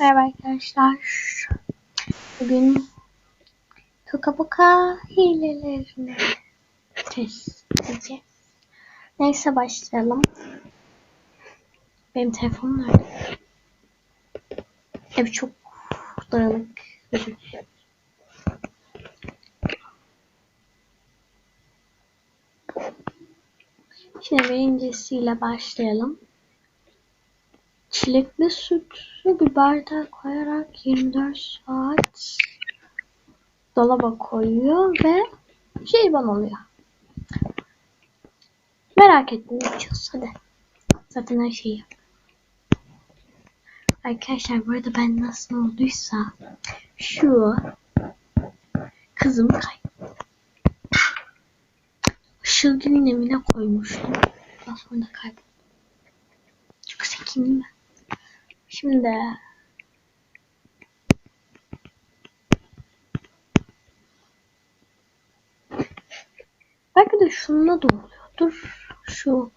Merhaba arkadaşlar. Bugün Toka Boka hilelerini test edeceğiz. Neyse başlayalım. Benim telefonum nerede? Ev çok dağınık. Şimdi birincisiyle başlayalım. Çilekli sütü bir bardağa koyarak 24 saat dolaba koyuyor ve jelibon oluyor. Merak ettim içiyoruz hadi. Zaten her şeyi yap. Arkadaşlar bu arada ben nasıl olduysa şu kızım kayıp. Işılgın'ın evine koymuştum. Daha sonra da kayboldu. Çok zekim ben. Şimdi belki de şununla da oluyordur. Şu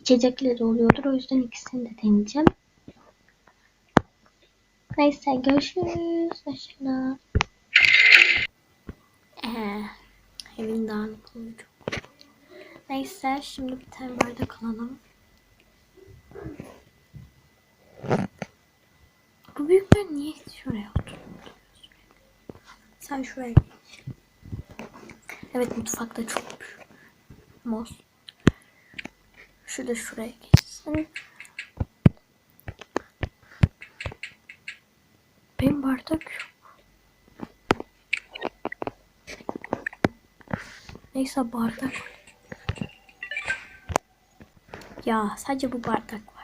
içecekle de oluyordur. O yüzden ikisini de deneyeceğim. Neyse görüşürüz. Hoşçakalın. Ee, evin dağınıklığı çok. Neyse şimdi bir tane bardak alalım. Bu büyükler niye şuraya oturuyor? Sen şuraya. Evet mutfakta çok. Mos. Şu da şuraya geçsin. Benim bardak yok. Neyse bardak. Ya sadece bu bardak var.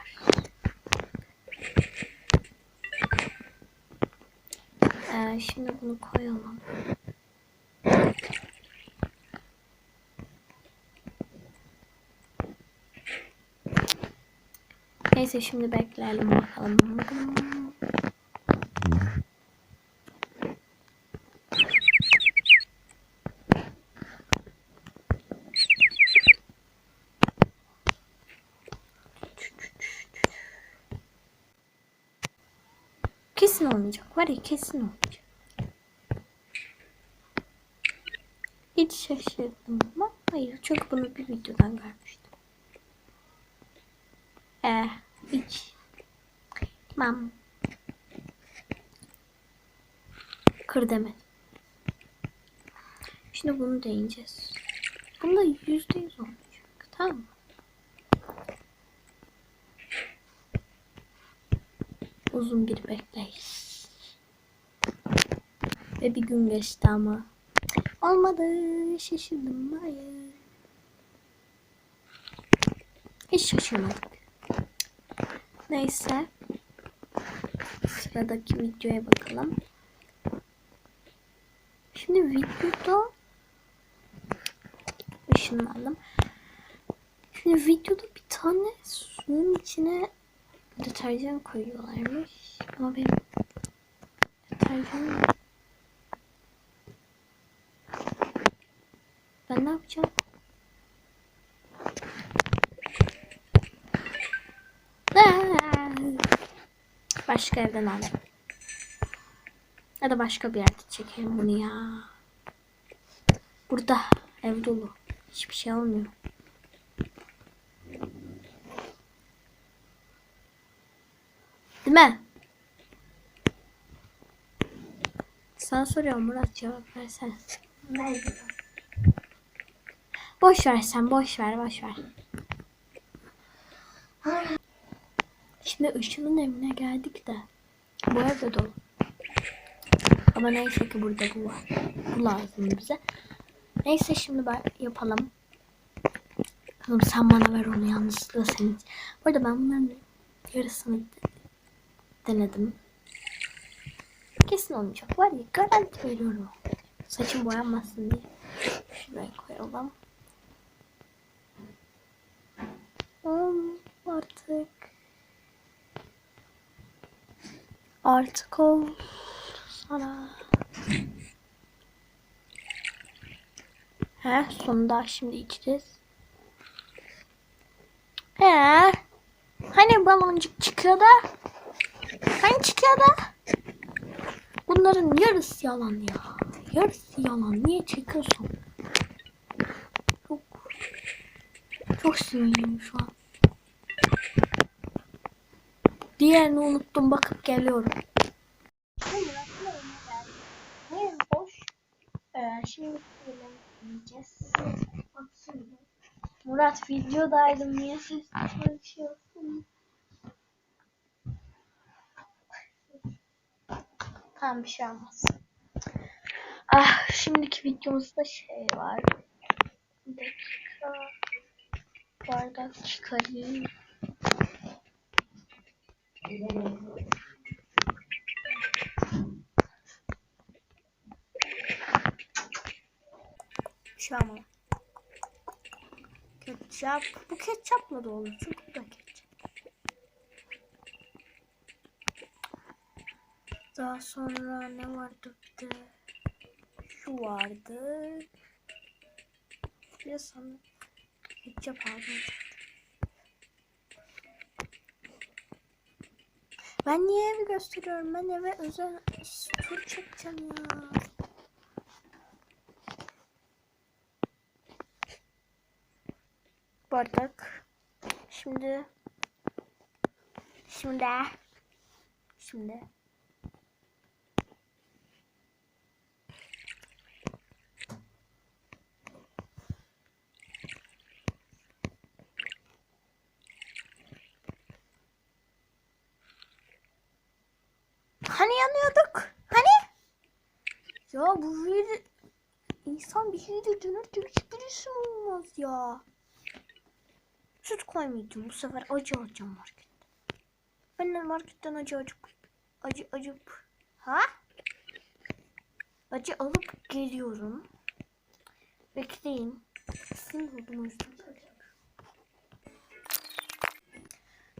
Ee, şimdi bunu koyalım. Neyse şimdi bekleyelim bakalım. Kesin olmayacak. Var ya kesin olmayacak. Hiç şaşırdım ama hayır. Çünkü bunu bir videodan görmüştüm. Eh, hiç. Tamam. Kır demedim. Şimdi bunu deneyeceğiz. Bunda yüzde yüz olmayacak. Tamam mı? Uzun bir bekleyiş. Ve bir gün geçti ama. Olmadı. Şaşırdım. Hayır. Hiç şaşırmadık. Neyse. Sıradaki videoya bakalım. Şimdi videoda ışınlandım. Şimdi videoda bir tane suyun içine deterjan koyuyorlarmış. Ama benim deterjanım yok. Ben ne yapacağım? Başka evden aldım. Ya da başka bir yerde çekelim bunu ya. Burada ev dolu. Hiçbir şey olmuyor. Değil mi? Sana soruyorum Murat cevap versene. Boş ver sen boş ver boş ver. Şimdi Işıl'ın evine geldik de bu evde dolu. Ama neyse ki burada bu var. Bu lazım bize. Neyse şimdi ben yapalım. Kızım sen bana ver onu yanlışlıkla senin. Bu arada ben bunların yarısını denedim. Kesin olmayacak. Var ya garanti veriyorum. Saçım boyanmasın diye. Şuraya koyalım. Hmm, artık artık ol sana. He sonunda şimdi içeceğiz. He hani baloncuk çıkıyor da Hani çıkıyor da? Bunların yarısı yalan ya. Yarısı yalan. Niye çekiyorsun? Çok çok sinirliyim şu an. Diğerini unuttum. Bakıp geliyorum. Boş. Ee, şimdi. Murat videodaydım niye ses çalışıyorsun? Tamam bir şey olmaz. Ah şimdiki videomuzda şey var. Bir dakika. Bardak çıkarayım. Şu an Ketçap. Bu ketçapla da olur çünkü bu da ketçap. Daha sonra ne vardı bir de? Şu vardı. De sana ketçap aldım. Ben niye evi gösteriyorum? Ben eve özel tur çekeceğim ya. Bardak. Şimdi şimdi şimdi Hani yanıyorduk? Hani? Ya bu bir insan bir şeyde dönürtü hiçbirisi olmaz ya. Süt koymayacağım. Bu sefer acı alacağım marketten. Ben de marketten acı acı acı acı ha? Acı alıp geliyorum. Bekleyin.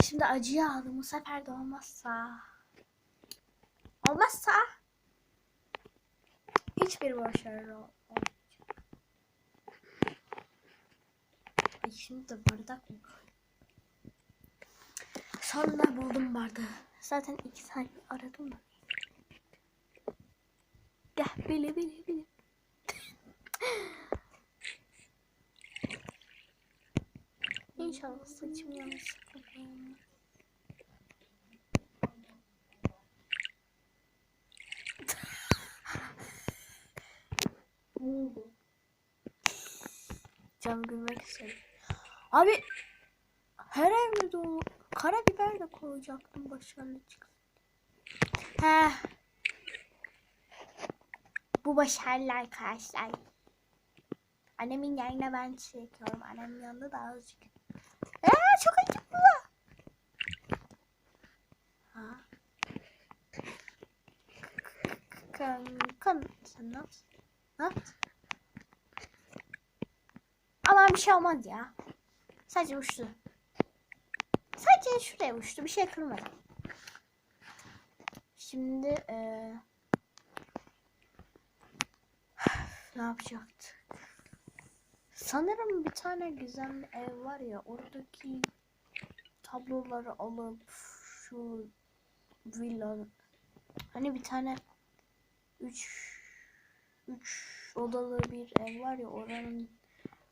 Şimdi acıyı aldım. Bu sefer de olmazsa. Olmazsa. Hiçbir başarı olmayacak. Şimdi de bardak mı? Sonra buldum bardağı. Zaten iki saat aradım da. Gel bile bile bile. İnşallah saçım yanlış oldu? Can gülmek istedim. Abi her evde dolu. Karabiber de koyacaktım başarılı çıksın. He. Bu başarılı arkadaşlar. Annemin yanına ben çekiyorum. Annemin yanında da azıcık. Eee çok acıklı. Ha. Kan, kan, sen ne yaptın? Ne yaptın? Bir şey olmaz ya. Sadece uçtu. Sadece şuraya uçtu. Bir şey kırmadı. Şimdi eee ne yapacaktık? Sanırım bir tane güzel bir ev var ya oradaki tabloları alıp şu villa hani bir tane üç üç odalı bir ev var ya oranın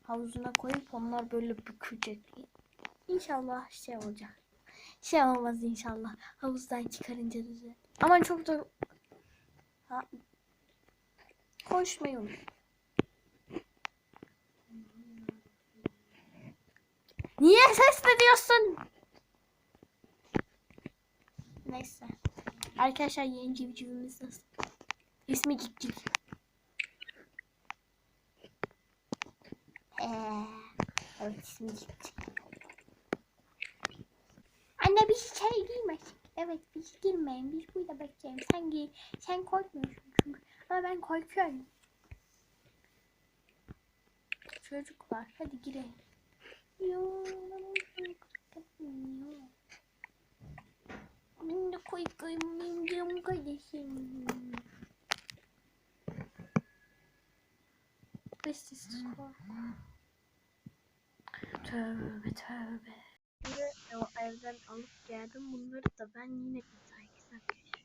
havuzuna koyup onlar böyle bükecek. İnşallah şey olacak. Şey olmaz inşallah. Havuzdan çıkarınca düzel. Ama çok da ha. Konuşmayı. Niye ses diyorsun? Neyse. Arkadaşlar yeni civcivimiz nasıl? İsmi Cikcik. Ee, Cikcik. Anne biz içeri girmesin. Evet biz girmeyin. Biz burada bekleyelim. Sen gir. Sen korkmuyorsun çünkü. Ama ben korkuyorum. Çocuklar hadi girelim. Yo, yo. Ben de korkuyorum. Benim canım kardeşim. Sessiz kork. Tövbe tövbe. Şimdi o evden alıp geldim. Bunları da ben yine bir dahaki arkadaşlar.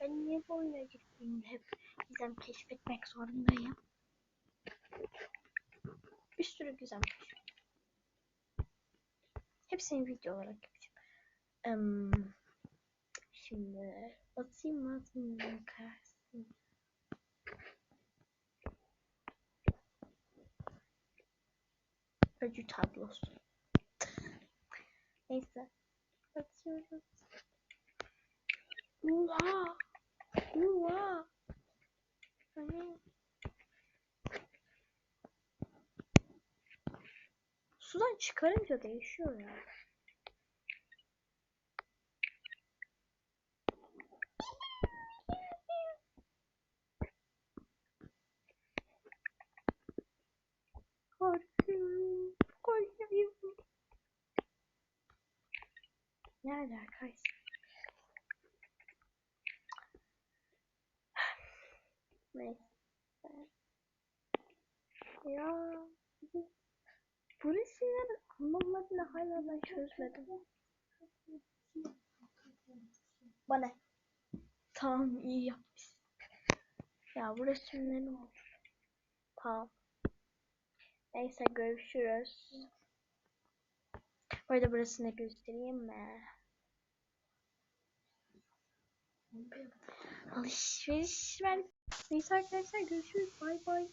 Ben niye bu oyuna gittiğimde hep gizem keşfetmek zorundayım? Bir sürü gizem keşfettim. Hepsini video olarak yapacağım. Em, şimdi basayım mı atmayayım mı kararsın. Öcü tablosu. Neyse. Atıyoruz. Oha! Oha! Hani... Sudan çıkarınca değişiyor ya. Korkuyorum. Korkuyorum. Nerede arkadaşlar? Neyse. Ya. Bu resimlerin anlamlarını hala ben çözmedim. Bana. Tamam iyi yapmışsın. Ya bu resimlerin olur. Tamam. Neyse görüşürüz. Bu arada burasını göstereyim mi? Alışveriş ben. Neyse arkadaşlar görüşürüz. Bay bay.